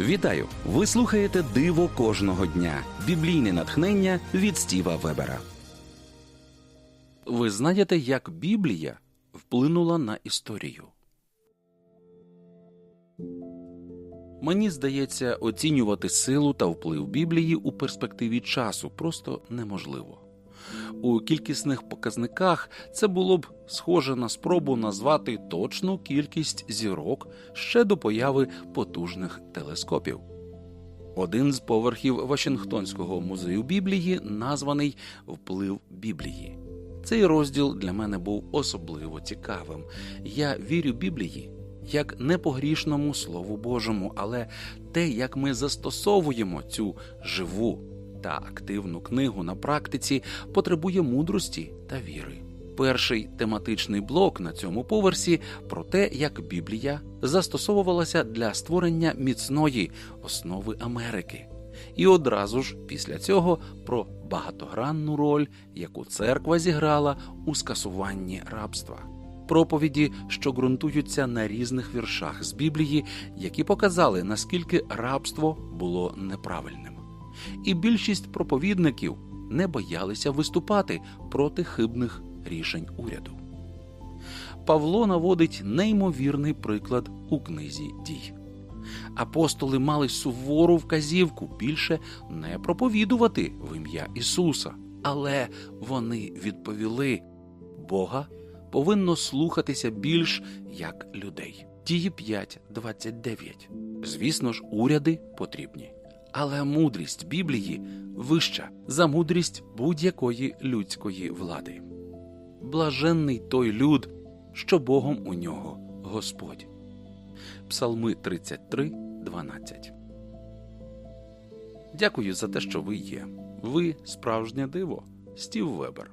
Вітаю! Ви слухаєте Диво кожного дня. Біблійне натхнення від Стіва Вебера. Ви знаєте, як Біблія вплинула на історію? Мені здається, оцінювати силу та вплив Біблії у перспективі часу просто неможливо. У кількісних показниках це було б схоже на спробу назвати точну кількість зірок ще до появи потужних телескопів. Один з поверхів Вашингтонського музею Біблії названий Вплив Біблії. Цей розділ для мене був особливо цікавим. Я вірю Біблії як непогрішному Слову Божому, але те, як ми застосовуємо цю живу та активну книгу на практиці, потребує мудрості та віри. Перший тематичний блок на цьому поверсі про те, як Біблія застосовувалася для створення міцної основи Америки, і одразу ж після цього про багатогранну роль, яку церква зіграла у скасуванні рабства. Проповіді, що ґрунтуються на різних віршах з Біблії, які показали, наскільки рабство було неправильним. І більшість проповідників не боялися виступати проти хибних рішень уряду. Павло наводить неймовірний приклад у книзі дій. Апостоли мали сувору вказівку більше не проповідувати в ім'я Ісуса, але вони відповіли Бога повинно слухатися більш як людей. Дії 5.29. Звісно ж, уряди потрібні. Але мудрість Біблії вища за мудрість будь-якої людської влади. Блаженний той люд, що Богом у нього Господь. Псалми 33, 12. Дякую за те, що ви є. Ви справжнє диво. Стів Вебер.